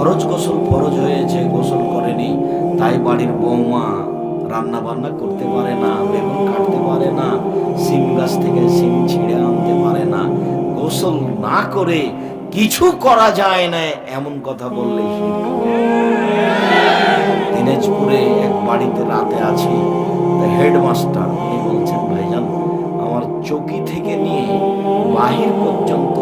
ফরজ গোসল ফরজ হয়েছে, গোসল করেনি, তাই বাড়ির বৌমা রান্না বান্না করতে পারে না, বেগুন কাটতে পারে না সিম গাছ থেকে সিম ছিঁড়ে আনতে পারে না, গোসল না করে কিছু করা যায় না, এমন কথা বললে। দিনাজপুরে এক বাড়িতে রাতে আছি হেডমাস্টার উনি বলছেন, ভাইজান, আমার চৌকি থেকে নিয়ে বাহির পর্যন্ত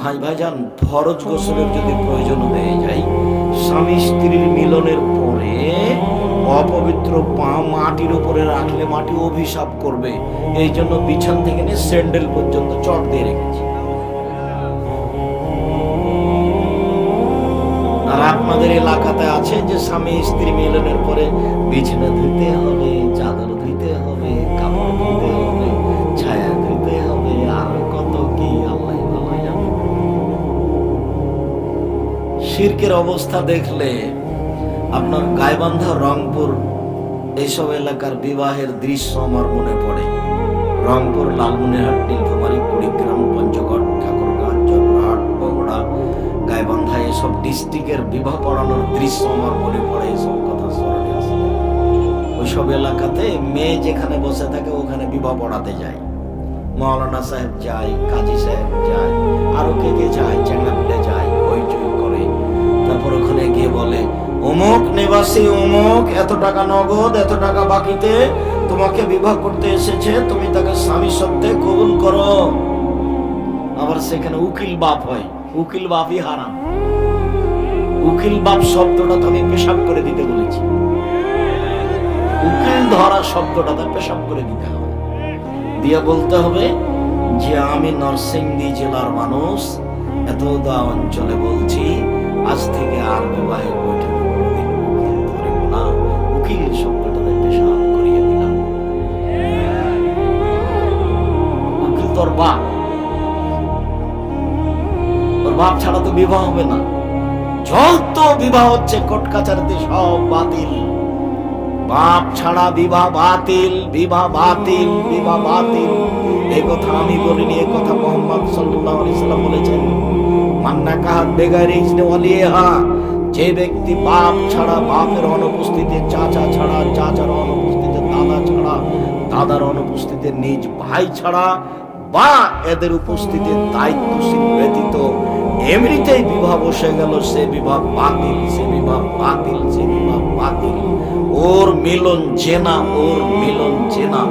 ভাই ভাইজান ফরজ গোসলের যদি প্রয়োজন হয়ে যায়, স্বামী স্ত্রীর মিলনের পরে অপবিত্র পা মাটির উপরে রাখলে মাটি অভিশাপ করবে। এই জন্য বিছান থেকে নিয়ে স্যান্ডেল পর্যন্ত চট দিয়ে রেখেছি। আর আপনাদের এলাকাতে আছে যে স্বামী স্ত্রী মিলনের পরে বিছানা ধুইতে হবে, চাদর ধুইতে হবে, কাপড় ধুইতে শিরকের অবস্থা দেখলে আপনার গাইবান্ধা রংপুর এইসব এলাকার বিবাহের দৃশ্য আমার মনে পড়ে। রংপুর, লালমনিরহাট, নীলফামারী, কুড়িগ্রাম, পঞ্চগড়, ঠাকুরগাঁ জগড়াহাট বগুড়া, গাইবান্ধা এসব ডিস্ট্রিক্টের বিবাহ পড়ানোর দৃশ্য আমার মনে পড়ে, এসব কথা স্মরণে আসে। ওইসব এলাকাতে মেয়ে যেখানে বসে থাকে ওখানে বিবাহ পড়াতে যায়। মৌলানা সাহেব যায়, কাজী সাহেব যায়, আরও কে কে যায় চ্যাংলা যায় নিবাসী অমুক, এত টাকা নগদ, এত টাকা বাকিতে তোমাকে বিবাহ করতে এসেছে, তুমি তাকে স্বামী সত্ত্বে কবুল করো। আবার সেখানে উকিল বাপ হয়, উকিল বাপই হারাম। উকিল বাপ শব্দটা তো আমি পেশাব করে দিতে বলেছি। উকিল ধরা শব্দটা তো পেশাব করে দিতে হবে। দিয়ে বলতে হবে যে আমি নরসিংদী জেলার মানুষ এতদা অঞ্চলে বলছি, আজ থেকে আর বিবাহের বৈঠক। বাপ ছাড়া তো বিবাহ হবে না। যত বিবাহ হচ্ছে কোর্ট সব বাতিল। বাপ ছাড়া বিবাহ বাতিল বিবাহ বাতিল বিবাহ বাতিল। এই কথা আমি বলিনি এই কথা মোহাম্মদ সাল্লাল্লাহু আলাইহি সাল্লাম বলেছেন। মান্না কাহাত বেগারে ইসনে ওয়ালিহা যে ব্যক্তি বাপ ছাড়া বাপের অনুপস্থিতিতে, চাচা ছাড়া চাচার অনুপস্থিতিতে, দাদা ছাড়া দাদার অনুপস্থিতিতে, নিজ ভাই ছাড়া বা এদের উপস্থিতিতে দায়িত্বশীল ব্যতীত এমনিতেই বিবাহ বসে গেল, সে বিবাহ বাতিল, সে বিবাহ বাতিল, সে বিবাহ বাতিল। ওর মিলন জেনা ওর মিলন জেনা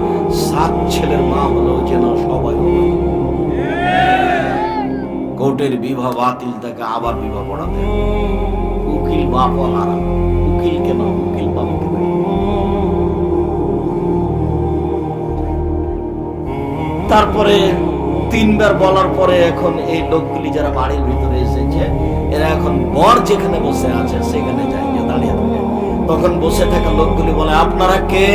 সাত ছেলের মা হলো জেনা সবাই কোর্টের বিবাহ বাতিল, তাকে আবার বিবাহ পড়াতে উকিল বাপ হারাম উকিল কেন? উকিল বাপ কেন তারপরে তিনবার বলার পরে এখন এই লোকগুলি যারা বাড়ির ভিতরে এসেছে, এরা এখন বর যেখানে বসে আছে, সেখানে যাই গিয়ে দাঁড়িয়ে থাকে। তখন বসে থাকা লোকগুলি বলে, আপনারা কে?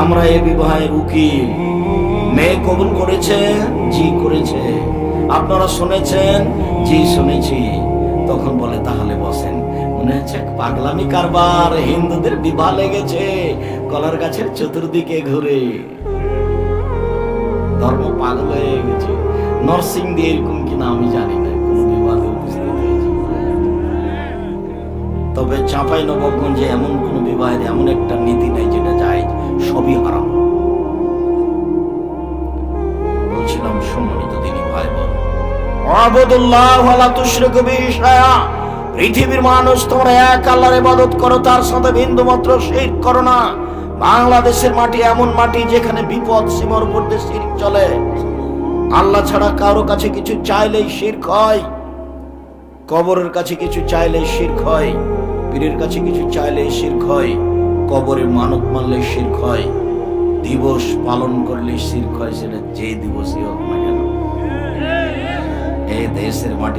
আমরা এ বিবাহের উকিল। মেয়ে কবুল করেছে? জি করেছে। আপনারা শুনেছেন? জি শুনেছি। তখন বলে, তাহলে বসেন। পাগলামি কারবার, হিন্দুদের বিবাহ লেগেছে, কলার গাছের চতুর্দিকে ঘুরে। ধর্ম পাগল হয়ে গেছে। নরসিংদী এরকম কিনা আমি জানি না, কোনো বিবাদে তবে চাঁপাই নবাবগঞ্জে এমন কোন বিবাহের এমন একটা নীতি নেই যেটা যায় সবই হারাম। বলছিলাম, সম্মানিত দিনী ভাই বোন পৃথিবীর মানুষ তোমরা এক আল্লাহর ইবাদত করো, তার সাথে বিন্দু মাত্র শিরক করো না। বাংলাদেশের মাটি এমন মাটি যেখানে বিপদ সীমার উপর দিয়ে চলে। আল্লাহ ছাড়া কারও কাছে কিছু চাইলেই শিরক হয় কবরের কাছে কিছু চাইলেই শিরক হয় পীরের কাছে কিছু চাইলেই শিরক হয় কবরে মানত মানলে শিরক হয় দিবস পালন করলে শিরক হয় সেটা যে দিবসই হোক না কেন। এই দেশের মাটি